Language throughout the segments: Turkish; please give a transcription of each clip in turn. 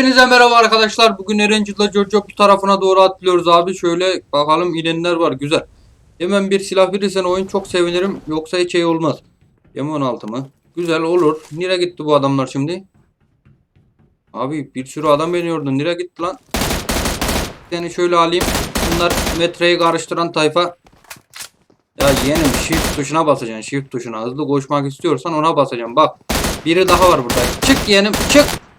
Hepinize merhaba arkadaşlar. Bugün Erencil'de Jojo tarafına doğru atlıyoruz abi. Şöyle bakalım inenler var. Güzel. Hemen bir silah verirsen oyun çok sevinirim. Yoksa hiç iyi olmaz. M16 mı? Güzel olur. Nereye gitti bu adamlar şimdi? Abi bir sürü adam beniyordun. Nereye gitti lan? Seni şöyle alayım. Bunlar metreyi karıştıran tayfa. Ya yeğenim shift tuşuna basacaksın. Shift tuşuna. Hızlı koşmak istiyorsan ona basacaksın. Bak. Biri daha var burada. Çık yeğenim çık.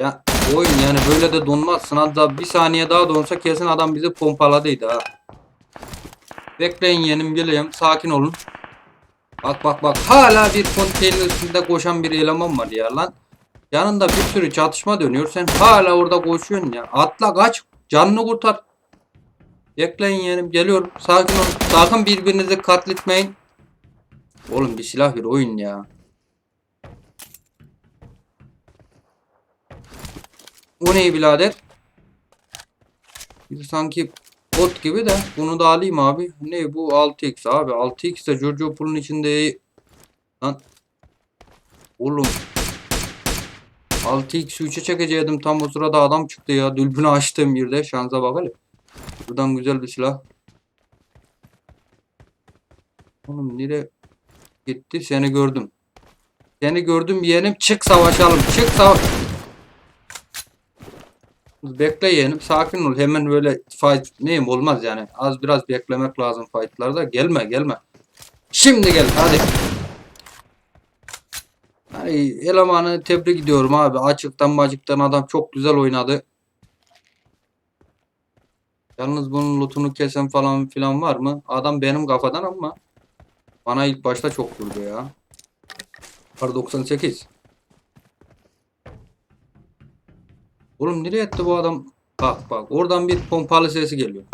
Ya oyun yani böyle de donmazsın. Hatta bir saniye daha donsa kesin adam bizi pompaladıydı ha. Bekleyin yeğenim geleyim. Sakin olun. Bak bak bak. Hala bir konteyner üstünde koşan bir eleman var ya lan. Yanında bir sürü çatışma dönüyor. Sen hala orada koşuyorsun ya. Atla kaç. Canını kurtar. Bekleyin yeğenim. Geliyorum. Sakin olun. Sakın birbirinizi katletmeyin. Oğlum bir silah bir oyun ya. O ne birader? Bir sanki bot gibi de bunu da alayım abi. Ne bu 6x abi 6x de Giorgio Pool'un içinde lan oğlum 6x 3'e çekecektim tam o sırada adam çıktı ya dülbünü açtığım yerde şansa bak hele. Buradan güzel bir silah. Oğlum nereye gitti seni gördüm. Seni gördüm yeğenim çık savaşalım çık savaş. Bekle sakin ol. Hemen böyle fight neyim olmaz yani. Az biraz beklemek lazım fightlarda. Gelme gelme. Şimdi gel hadi. Hani elemanı tebrik ediyorum abi. Açıktan macıktan adam çok güzel oynadı. Yalnız bunun lootunu kesen falan filan var mı? Adam benim kafadan ama bana ilk başta çok vurdu ya. Var 98 Oğlum nereye etti bu adam? Bak bak oradan bir pompalı sesi geliyor.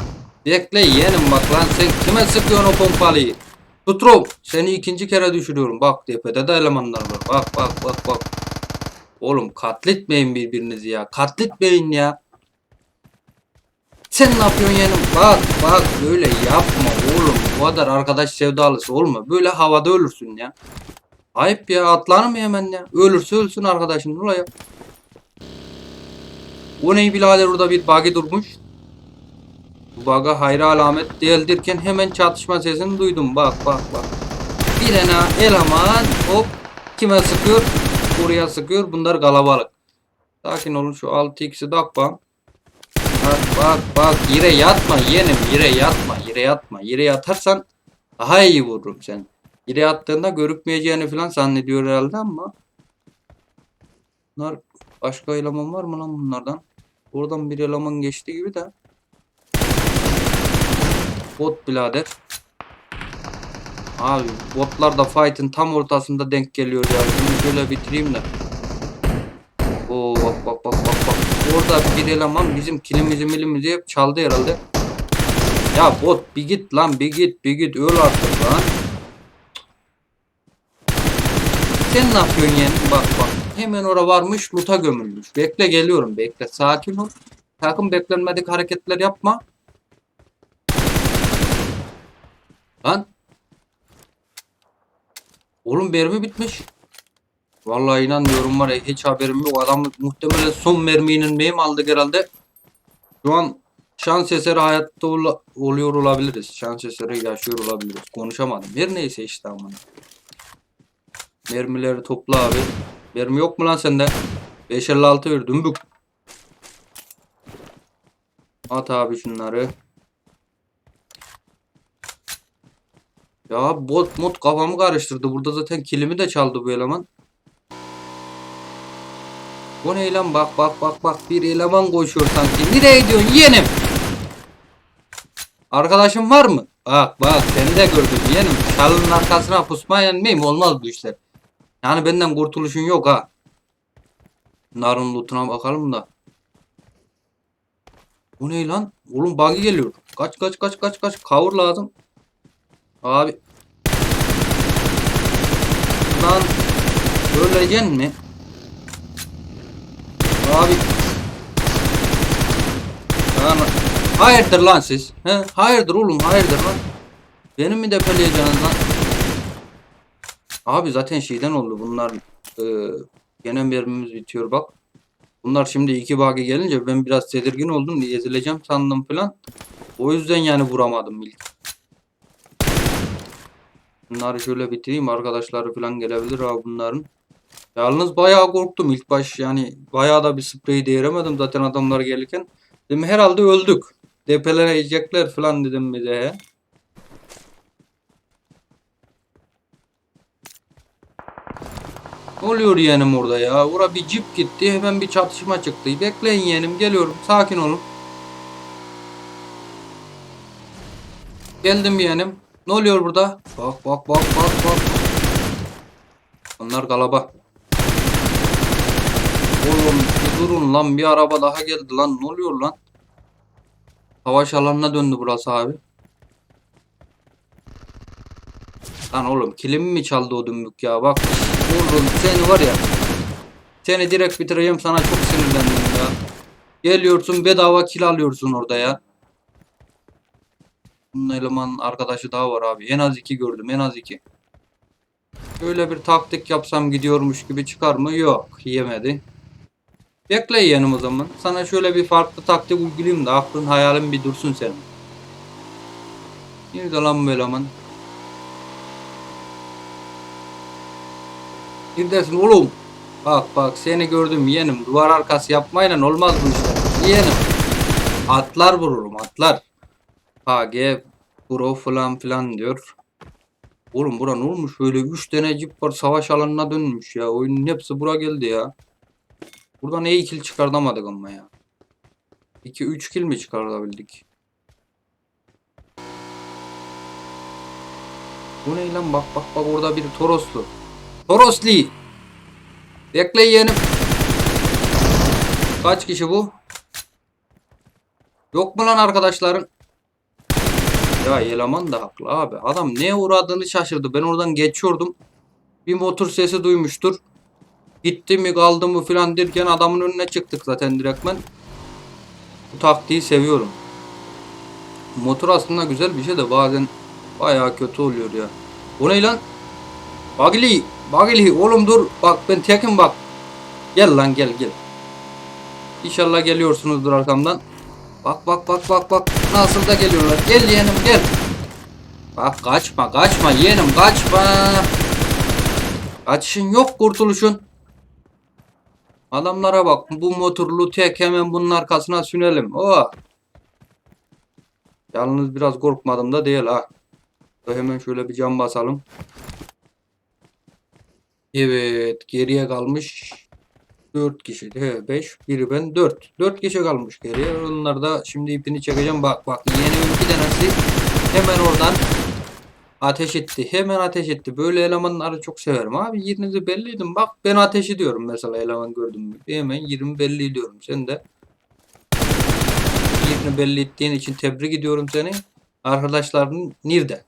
Bekle yeğenim bak lan sen kime sıkıyorsun o pompalıyı? Tutrov seni ikinci kere düşürüyorum. Bak tepede de elemanlar var. Bak bak bak bak. Oğlum katletmeyin birbirinizi ya. Katletmeyin ya. Sen ne yapıyorsun yeğenim? Bak bak böyle yapma oğlum. Bu kadar arkadaş sevdalısı olma. Böyle havada ölürsün ya. Ayıp ya atlanır mı hemen ya? Ölürse ölsün arkadaşın. Ne oluyor? O ne birader orada bir bug'i durmuş. Bu bug'a hayra alamet değildirken hemen çatışma sesini duydum. Bak bak bak. Bir ena eleman hop kime sıkıyor? Buraya sıkıyor. Bunlar kalabalık. Sakin olun şu 6x'i takma. Bak bak bak yere yatma yeğenim yere yatma yere yatma. Yere yatarsan daha iyi vururum sen. Yere yattığında görükmeyeceğini falan zannediyor herhalde ama. Bunlar başka eleman var mı lan bunlardan? Buradan bir eleman geçti gibi de. Bot birader. Abi botlar da fight'ın tam ortasında denk geliyor ya. Şimdi şöyle bitireyim de. Oo bak bak bak bak bak. Orada bir eleman bizim kilimizi milimizi hep çaldı herhalde. Ya bot bir git lan bir git bir git öl artık lan. Sen ne yapıyorsun yani? Bak bak. Hemen ora varmış luta gömülmüş. Bekle geliyorum bekle. Sakin ol. Sakın beklenmedik hareketler yapma. Lan. Oğlum mermi bitmiş. Vallahi inanmıyorum var ya hiç haberim yok. Adam muhtemelen son merminin meyim aldık herhalde. Şu an şans eseri hayatta ol- oluyor olabiliriz. Şans eseri yaşıyor olabiliriz. Konuşamadım. Her neyse işte aman. Mermileri topla abi. Mermi yok mu lan sende? 556 ver dümbük. At abi şunları. Ya bot mod kafamı karıştırdı. Burada zaten kilimi de çaldı bu eleman. Bu ne lan bak bak bak bak bir eleman koşuyor sanki. Nereye gidiyorsun yeğenim? Arkadaşım var mı? Bak bak seni de gördüm yeğenim. Çalının arkasına pusmayan mıyım? Olmaz bu işler. Yani benden kurtuluşun yok ha. Narın lootuna bakalım da. Bu ne lan? Oğlum buggy geliyor. Kaç kaç kaç kaç kaç. Cover lazım. Abi. Lan. Öleceksin mi? Abi. Lan. Hayırdır lan siz? He? Hayırdır oğlum hayırdır lan? Beni mi depeleyeceksiniz lan? Abi zaten şeyden oldu bunlar e, Gene mermimiz bitiyor bak. Bunlar şimdi iki bagi gelince ben biraz tedirgin oldum. Ezileceğim sandım falan. O yüzden yani vuramadım ilk. Bunları şöyle bitireyim. Arkadaşları falan gelebilir abi bunların. Yalnız bayağı korktum ilk baş yani bayağı da bir spreyi değiremedim zaten adamlar gelirken. Dedim herhalde öldük. Depelere yiyecekler falan dedim bir de. Ne oluyor yeğenim orada ya? Ora bir cip gitti hemen bir çatışma çıktı. Bekleyin yeğenim geliyorum sakin olun. Geldim yeğenim. Ne oluyor burada? Bak bak bak bak bak. Onlar galaba. Oğlum durun lan bir araba daha geldi lan ne oluyor lan? Savaş alanına döndü burası abi. Lan oğlum kilimi mi çaldı o dümbük ya bak. Oğlum seni var ya. Seni direkt bitireceğim sana çok sinirlendim ya. Geliyorsun bedava kill alıyorsun orada ya. Bunun elemanın arkadaşı daha var abi. En az iki gördüm en az iki. Böyle bir taktik yapsam gidiyormuş gibi çıkar mı? Yok yemedi. Bekle yeğenim o zaman. Sana şöyle bir farklı taktik uygulayayım da aklın hayalin bir dursun senin. Nerede lan bu eleman? Neredesin oğlum? Bak bak seni gördüm yeğenim. Duvar arkası yapmayla olmaz bu işler. Yeğenim. Atlar vururum atlar. HG Pro falan filan diyor. Oğlum bura ne olmuş böyle 3 tane cip var savaş alanına dönmüş ya. Oyunun hepsi bura geldi ya. Buradan iyi kill çıkartamadık ama ya. 2-3 kill mi çıkartabildik? Bu ne lan bak bak bak orada bir Toroslu. Torosli. Bekle yeğenim. Kaç kişi bu? Yok mu lan arkadaşların? Ya eleman da haklı abi. Adam neye uğradığını şaşırdı. Ben oradan geçiyordum. Bir motor sesi duymuştur. Gitti mi kaldı mı filan derken adamın önüne çıktık zaten direktmen. Bu taktiği seviyorum. Motor aslında güzel bir şey de bazen bayağı kötü oluyor ya. Bu ne lan? Bagili, Bagili oğlum dur. Bak ben tekim bak. Gel lan gel gel. İnşallah geliyorsunuzdur arkamdan. Bak bak bak bak bak nasıl da geliyorlar. Gel yeğenim gel. Bak kaçma kaçma yeğenim kaçma. Kaçışın yok kurtuluşun. Adamlara bak bu motorlu tek hemen bunun arkasına sünelim. O. Yalnız biraz korkmadım da değil ha. Hemen şöyle bir cam basalım. Evet geriye kalmış 4 kişi. He 5 biri ben 4. 4 kişi kalmış geriye. Onlar da şimdi ipini çekeceğim. Bak bak yeni bir tanesi hemen oradan ateş etti. Hemen ateş etti. Böyle elemanları çok severim abi. Yerinizi belli edin. Bak ben ateş ediyorum mesela eleman gördüm. Hemen yerimi belli ediyorum. Sen de yerini belli ettiğin için tebrik ediyorum seni. Arkadaşların nerede?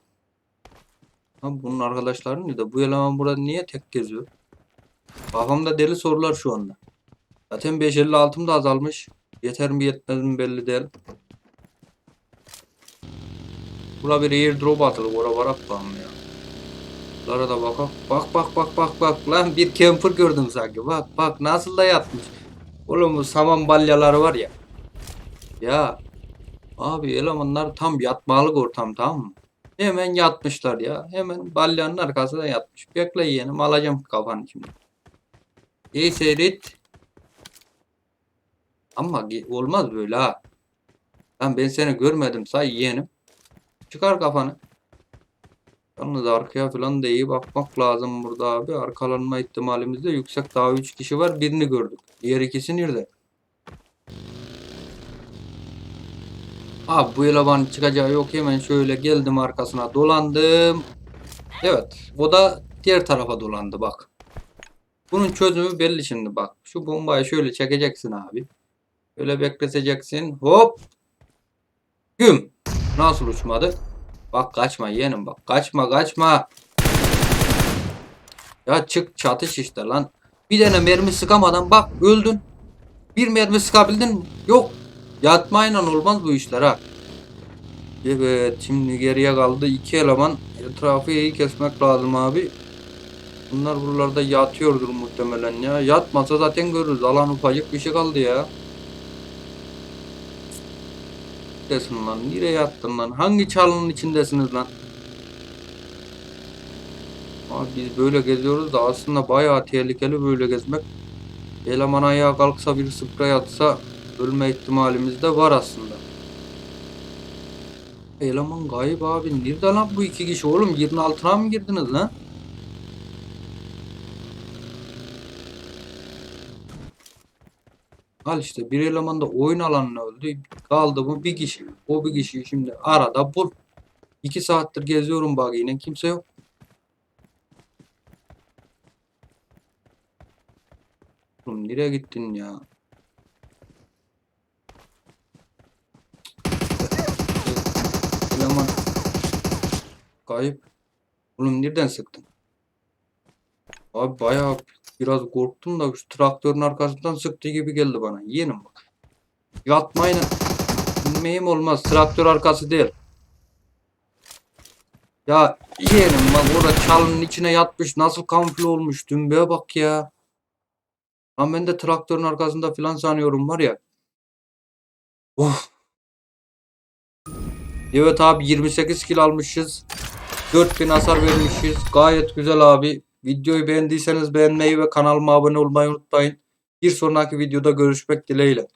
Abi bunun arkadaşları nerede? Bu eleman burada niye tek geziyor? Kafamda deli sorular şu anda. Zaten 556'm da azalmış. Yeter mi yetmez mi belli değil. Bura bir airdrop atılır. Ora varak bağım ya. Lara da bak bak bak bak bak bak lan bir camper gördüm sanki. Bak bak nasıl da yatmış. Oğlum bu saman balyaları var ya. Ya abi elemanlar tam yatmalık ortam tamam mı? Hemen yatmışlar ya. Hemen balyanın arkasına yatmış. Bekle yeğenim alacağım kafanı şimdi. İyi seyret. Ama olmaz böyle ha. Lan ben seni görmedim say yeğenim. Çıkar kafanı. Yalnız arkaya falan da iyi bakmak lazım burada abi. Arkalanma ihtimalimiz de yüksek. Daha 3 kişi var. Birini gördük. Diğer ikisi nerede? Abi bu elemanın çıkacağı yok. Hemen şöyle geldim arkasına dolandım. Evet. O da diğer tarafa dolandı bak. Bunun çözümü belli şimdi bak. Şu bombayı şöyle çekeceksin abi. Böyle bekleteceksin. Hop. Güm. Nasıl uçmadı? Bak kaçma yeğenim bak. Kaçma kaçma. Ya çık çatış işte lan. Bir tane mermi sıkamadan bak öldün. Bir mermi sıkabildin? Yok. Yatmayla olmaz bu işler ha. Evet şimdi geriye kaldı iki eleman. Etrafı iyi kesmek lazım abi. Bunlar buralarda yatıyordur muhtemelen ya. Yatmasa zaten görürüz. Alan ufacık bir şey kaldı ya. Desin lan. Nereye yattın lan? Hangi çalının içindesiniz lan? Abi biz böyle geziyoruz da aslında bayağı tehlikeli böyle gezmek. Eleman ayağa kalksa bir sprey atsa ölme ihtimalimiz de var aslında. Eleman gayip abi. Nerede lan bu iki kişi oğlum? Yerin altına mı girdiniz lan? Al işte bir eleman da oyun alanına öldü. Kaldı bu bir kişi. O bir kişiyi şimdi arada bul. İki saattir geziyorum bak yine kimse yok. Oğlum nereye gittin ya? Eleman. Kayıp. Oğlum nereden sıktın? Abi bayağı biraz korktum da şu traktörün arkasından sıktığı gibi geldi bana. Yeğenim bak. Yatmayın. Bilmeyim olmaz. Traktör arkası değil. Ya yeğenim bak orada çalının içine yatmış. Nasıl kamufle olmuş. Dümbeye bak ya. Lan ben de traktörün arkasında filan sanıyorum var ya. Of. Evet abi 28 kilo almışız. 4000 hasar vermişiz. Gayet güzel abi. Videoyu beğendiyseniz beğenmeyi ve kanalıma abone olmayı unutmayın. Bir sonraki videoda görüşmek dileğiyle.